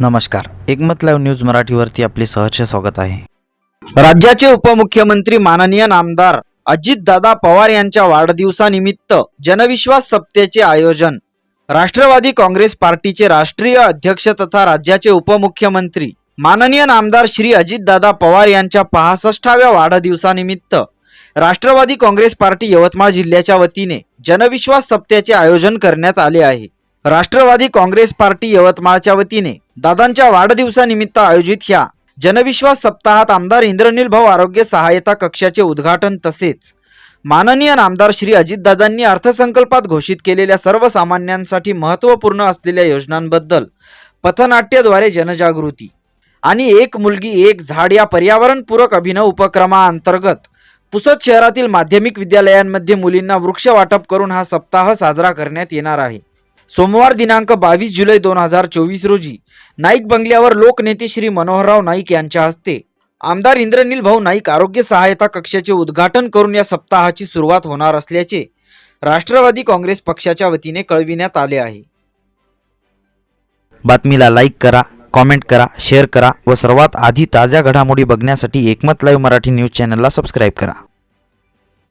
नमस्कार. एकमत live news मराठीवरती आपले सहर्ष स्वागत आहे. राज्याचे उपमुख्यमंत्री माननीय नामदार अजितदादा पवार यांच्या वाढदिवसानिमित्त जनविश्वास सप्तेचे आयोजन. राष्ट्रवादी काँग्रेस पार्टीचे राष्ट्रीय अध्यक्ष तथा राज्याचे उपमुख्यमंत्री माननीय नामदार श्री अजितदादा पवार यांच्या पासष्टाव्या वाढदिवसानिमित्त राष्ट्रवादी काँग्रेस पार्टी यवतमाळ जिल्ह्याच्या वतीने जनविश्वास सप्त्याचे आयोजन करण्यात आले आहे. राष्ट्रवादी काँग्रेस पार्टी यवतमाळच्या वतीने दादांच्या वाढदिवसानिमित्त आयोजित ह्या जनविश्वास सप्ताहात आमदार इंद्रनील भाऊ आरोग्य सहायता कक्षाचे उद्घाटन तसेच माननीय आमदार श्री अजितदादांनी अर्थसंकल्पात घोषित केलेल्या सर्वसामान्यांसाठी महत्त्वपूर्ण असलेल्या योजनांबद्दल पथनाट्यद्वारे जनजागृती आणि एक मुलगी एक झाड या पर्यावरणपूरक अभिनव उपक्रमाअंतर्गत पुसद शहरातील माध्यमिक विद्यालयांमध्ये मुलींना वृक्ष वाटप करून हा सप्ताह साजरा करण्यात येणार आहे. सोमवार दिनांक बावीस जुलै दोन हजार चोवीस रोजी नाईक बंगल्यावर लोकनेते श्री मनोहरराव नाईक यांच्या हस्ते आमदार इंद्रनील भाऊ नाईक आरोग्य सहायता कक्षाचे उद्घाटन करून या सप्ताहाची सुरुवात होणार असल्याचे राष्ट्रवादी काँग्रेस पक्षाच्या वतीने कळविण्यात आले आहे. बातमीला लाईक करा कॉमेंट करा शेअर करा व सर्वात आधी ताज्या घडामोडी बघण्यासाठी एकमत लाईव्ह मराठी न्यूज चॅनलला सबस्क्राईब करा.